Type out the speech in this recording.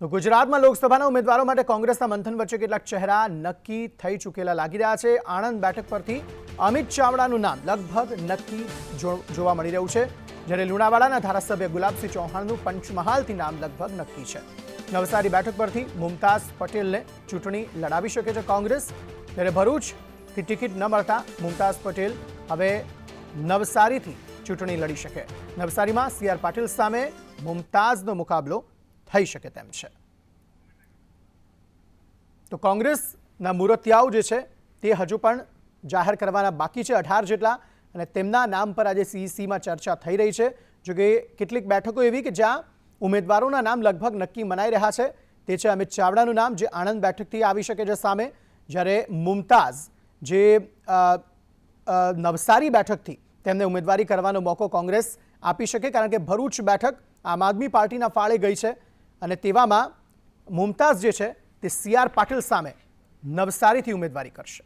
ગુજરાતમાં લોકસભાના ઉમેદવારો માટે કોંગ્રેસના મંથન વચ્ચે કેટલાક ચહેરા નક્કી થઈ ચૂકેલા લાગી રહ્યા છે. આણંદ બેઠક પરથી અમિત ચાવડાનું નામ લગભગ નક્કી જોવા મળી રહ્યું છે. જ્યારે લુણાવાડાના ધારાસભ્ય ગુલાબસિંહ ચૌહાણનું પંચમહાલથી નામ લગભગ નક્કી છે. નવસારી બેઠક પરથી મુમતાઝ પટેલને ચૂંટણી લડાવી શકે છે કોંગ્રેસ. ત્યારે ભરૂચથી ટિકિટ ન મળતા મુમતાઝ પટેલ હવે નવસારીથી ચૂંટણી લડી શકે. નવસારીમાં સી આર પાટીલ સામે મુમતાઝનો મુકાબલો થઈ શકે તેમ છે. તો કોંગ્રેસના મૂર્તિયાઓ જે છે, તે હજુ પણ જાહેર કરવાના બાકી છે, અઢાર જેટલા, અને તેમના નામ પર આજે સીઈસીમાં ચર્ચા થઈ રહી છે. જો કે કેટલીક બેઠકો એવી કે જ્યાં ઉમેદવારોના નામ લગભગ નક્કી મનાઈ રહ્યા છે. તે છે અમિત ચાવડાનું નામ, જે આણંદ બેઠકથી આવી શકે છે સામે. જ્યારે મુમતાઝ, જે નવસારી બેઠકથી તેમને ઉમેદવારી કરવાનો મોકો કોંગ્રેસ આપી શકે, કારણ કે ભરૂચ બેઠક આમ આદમી પાર્ટીના ફાળે ગઈ છે. અને તેવામાં મુમતાઝ જે છે તે સી આર પાટીલ સામે નવસારીથી ઉમેદવારી કરશે.